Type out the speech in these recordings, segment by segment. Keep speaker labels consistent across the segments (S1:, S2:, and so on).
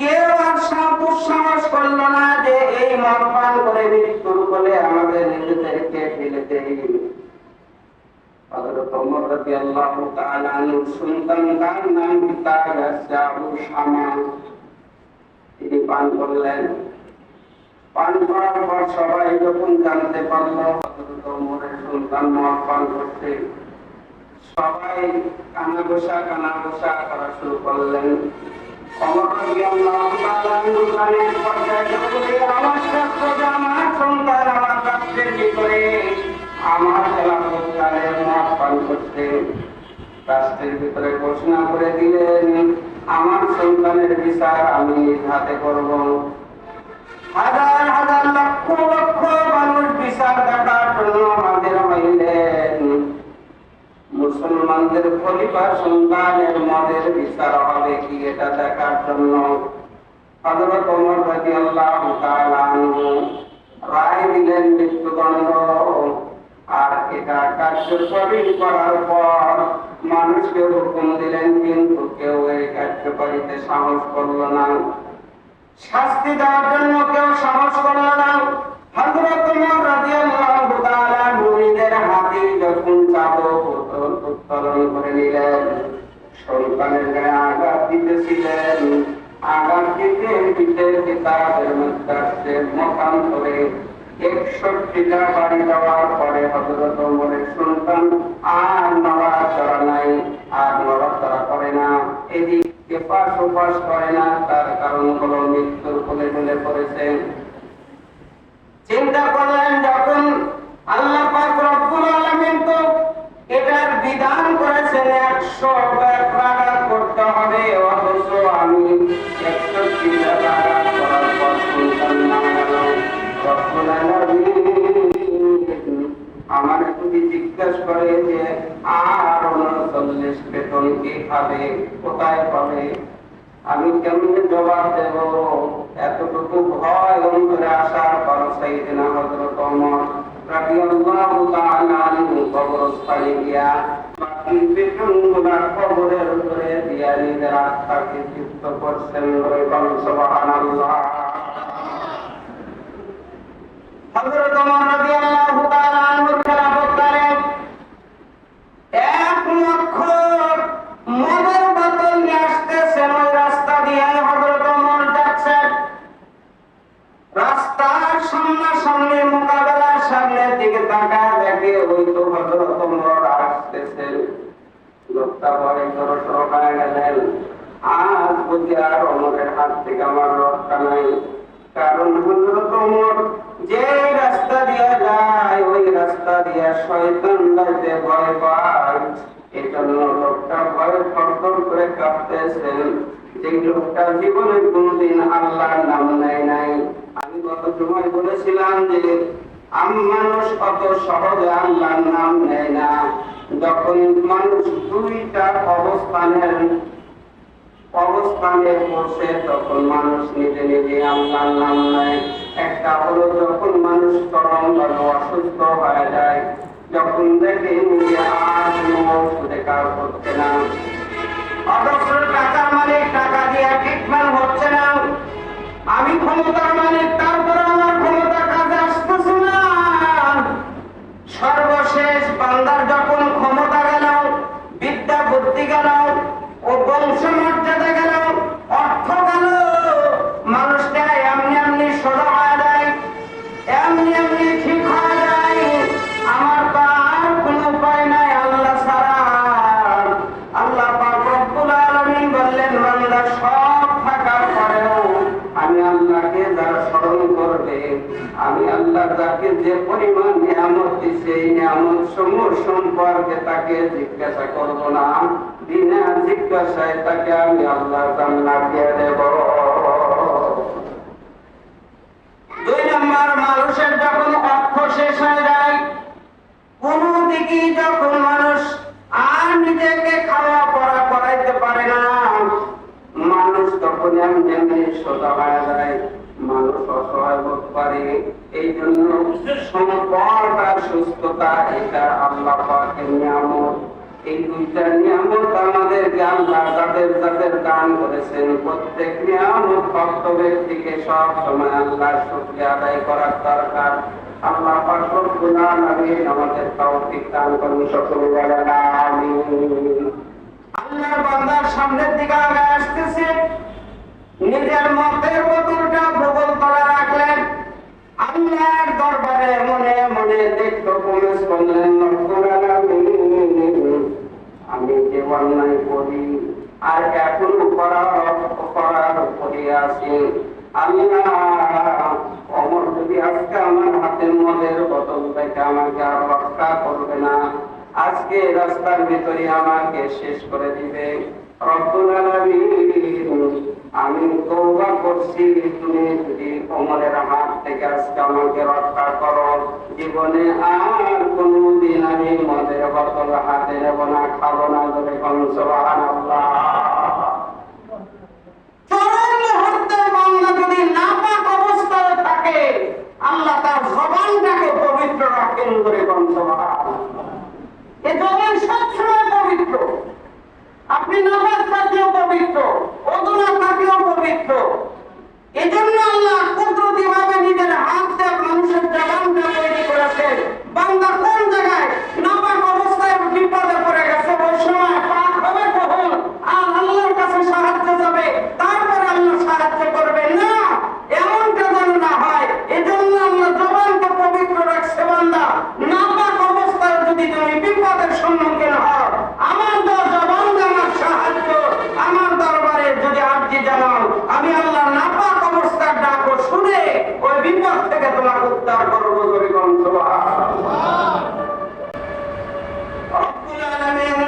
S1: কেউ আর দুঃসাহস করল না যে এই মদ পান করে মৃত্যুর বলে আমাদের নিজেদেরকে ফেলে নাম করলেন। পান করার পর সবাই যখন জানতে পারল, হযরত পান করছে, সবাই কানা বসা কানা বসা করা শুরু করলেন। আমার সন্তান আমার কাছে কি করে আমার খেলাফত কালে মদ পান করছে রাষ্ট্রের ভিতরে ঘোষণা করে দিলেন আমার সন্তানের বিচার আমি হাতে করব। হাজার হাজার লক্ষ লক্ষ মানুষ বিচার দেখার জন্য আমাদের মুসলমানদের খলিফার সন্তানের মদের বিচার হবে কি এটা দেখার জন্য। হযরত ওমর রাদিয়াল্লাহু তাআলা আনহু রায় দিলেন মৃত্যুদণ্ড। আর এটা কার্যকরী করার পর মানুষকে হুকুম দিলেন, কিন্তু কেউ এই কার্যকরীতে সাহস করল না। শাস্তি দেওয়ার জন্য কেউ সাহস করল না। কিতাবের মধ্যে আসছে মতান্তরে একষট্টিটা বাড়ি দেওয়ার পরে হজরত সন্তান আর নাই আর করে না তার কারণ মৃত্যুর চিন্তা করলেন যখন আল্লাহ পাক তো এটার বিধান করেছেন একশো বেতন কি খাবে কোথায় পাবে? আমি কেমনে জবাব দেব? এতটুকু ভয় অন্তরে আসার পর সাইয়েদনা হযরত ওমর রাদিয়াল্লাহু তাআলা আনহু কবরস্থানে গিয়া বাকি বেতনগুলা কবরের উপরে দিয়া সামনাসামনি মোকাবেলার সামনের দিকে তাকায় দেখে ওই তো হযরত ওমর আসতেছেন লোকটা পরে জড়সড় হয়ে গেলেন আজ বুঝি আর ওমরের হাত থেকে আমার রক্ষা নাই। কারণ ওমর যে রাস্তা দিয়ে যায়, ওই রাস্তা দিয়ে শয়তান যাইতে ভয় পায়। এই জন্য লোকটা ভয়ে থরথর করে কাঁপতেছেন যে লোকটা জীবনে কোনদিন আল্লাহর নাম নেয় নাই গত বলেছিলাম যে মানুষ কত সহজে আল্লাহর নাম নেয় না। যখন মানুষ দুইটা অবস্থানের অবস্থানে বসে তখন মানুষ নিজে নিজে আল্লাহর নাম নেয়। একটা হলো যখন মানুষ চরম ভাবে অসুস্থ হয়ে যায়, যখন দেখে নিজে আর কোনো কাজ না। অথচ বিদ্যা গেল, ও বংশ মর্যাদা গেল, অর্থ গেল। মানুষটা এমনি এমনি সোজা হয়ে যায়, এমনি এমনি ঠিক হয়ে যায়। আমার উপায় নাই আল্লাহ ছাড়া। আল্লাহ বললেন বান্দা সব থাকার পরেও আমি আল্লাহকে যারা স্মরণ করবে, আমি আল্লাহ তাকে যে পরিমাণ নিয়ামত দিছে, এই নিয়ামত সমূহ সম্পর্কে তাকে জিজ্ঞাসা করব না বিনা জিজ্ঞাসায় তাকে আমি আল্লাহ জান্নাত দিয়ে দেব। দুই নম্বর, মানুষের যখন অর্থ শেষ হয়ে যায় কোন দিকে যখন মানুষ আর নিজেকে খাওয়া পড়া করাইতে পারে না, মানুষ তখন এমনি সোজা হয়ে যায়। মানুষ অসহায় বোধ করে এই জন্য সম্পদ সুস্থতা, এটা আল্লাহ পাকের নিয়ামত। এই দুইটা নিয়ামত আমাদেরকে আল্লাহ যাদের যাদের দান করেছেন, প্রত্যেক নিয়ামত ভক্ত ব্যক্তিকে সব সময় আল্লাহর শুকরিয়া আদায় করার দরকার। আল্লাহ পাক রব্বুল আলামিন আমাদের তৌফিক দান করুন, সকলে বলেন বান্দার সামনের দিকে আগে আসতেছে। নিজের মতের বোতলটা ভূগোল করে রাখলেন। আল্লাহর দরবারে মনে মনে আলামিন আমি অন্যায় করি, আর এখন করার করার আছি। অমর যদি আজকে আমার হাতের মদের বোতল থেকে আমাকে আর রক্ষা করবে না, আজকে রাস্তার ভিতরে আমাকে শেষ করে দিবে। রব্বুল আলামিন আমি তওবা করছি তুমি যদি অমরের হাত থেকে আজকে আমাকে রক্ষা করো। জীবনে আর কোনদিন আমি মদের বদল হাতে নেব না, খাব না বলে কোন সুবহানাল্লাহ। চরম এজন্য আল্লাহ কুদরতি ভাবে নিজের হাত দিয়ে মানুষের জবানটা তৈরি করেছেন। বান্দা কোন জায়গায় নাপাক অবস্থায় বিপদে পড়ে গেছে ওই সময় পাক হবে কখন আর আল্লাহর কাছে সাহায্য যাবে তারপরে আল্লাহ সাহায্য করবে না এমনটা যেন না হয় এজন্য আল্লাহ জবানকে পবিত্র রাখছে বান্দা নাপাক অবস্থায় যদি তুমি বিপদের সম্মুখীন হও আমার দেওয়া জবান আমার সাহায্য আমার দরবারে যদি আর্জি জানাও আমি আল্লাহ নাপাক অবস্থার ডাকো শুনে ওই বিপদ থেকে তোমাকে উদ্ধার করব জোরে কোন রব্বুল আলামিন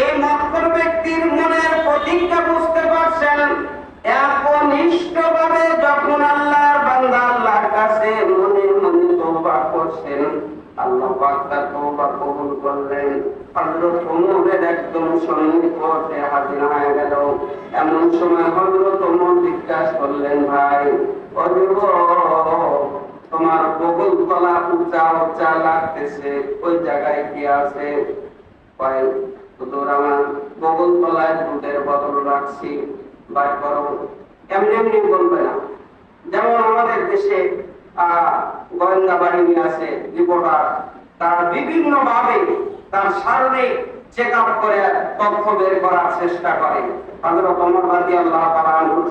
S1: এই মক্কর ব্যক্তির মনের প্রতিজ্ঞা বুঝতে পারছেন একনিষ্ঠভাবে যখন আল্লাহর বান্দা আল্লাহর কাছে মনে মনে তওবা করছেন আল্লাহ পাক তার তওবা কবুল তোমার বগল তলা উঁচা উঁচা লাগতেছে, ওই জায়গায় কি আছে? আমার তলায় দুধের বদল রাখছি বার করো এমনি এমনি বলবে না। যেমন আমাদের দেশে, আহ গোয়েন্দা বাহিনী আছে, রিপোর্টার তার বিভিন্ন ভাবে তার শারীরিক চেক আপ করে তথ্য বের করার চেষ্টা করে। ওমর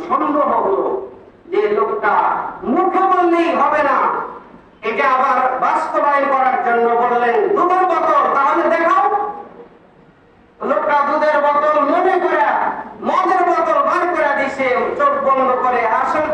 S1: সন্দেহ হলো যে লোকটা মুখে বললেই হবে না। এটা আবার বাস্তবায়ন করার জন্য বললেন, দুধের বোতল, তাহলে দেখাও। লোকটা দুধের বোতল মনে করে মদের বোতল বার করে দিছে, চোখ বন্ধ করে, আসলে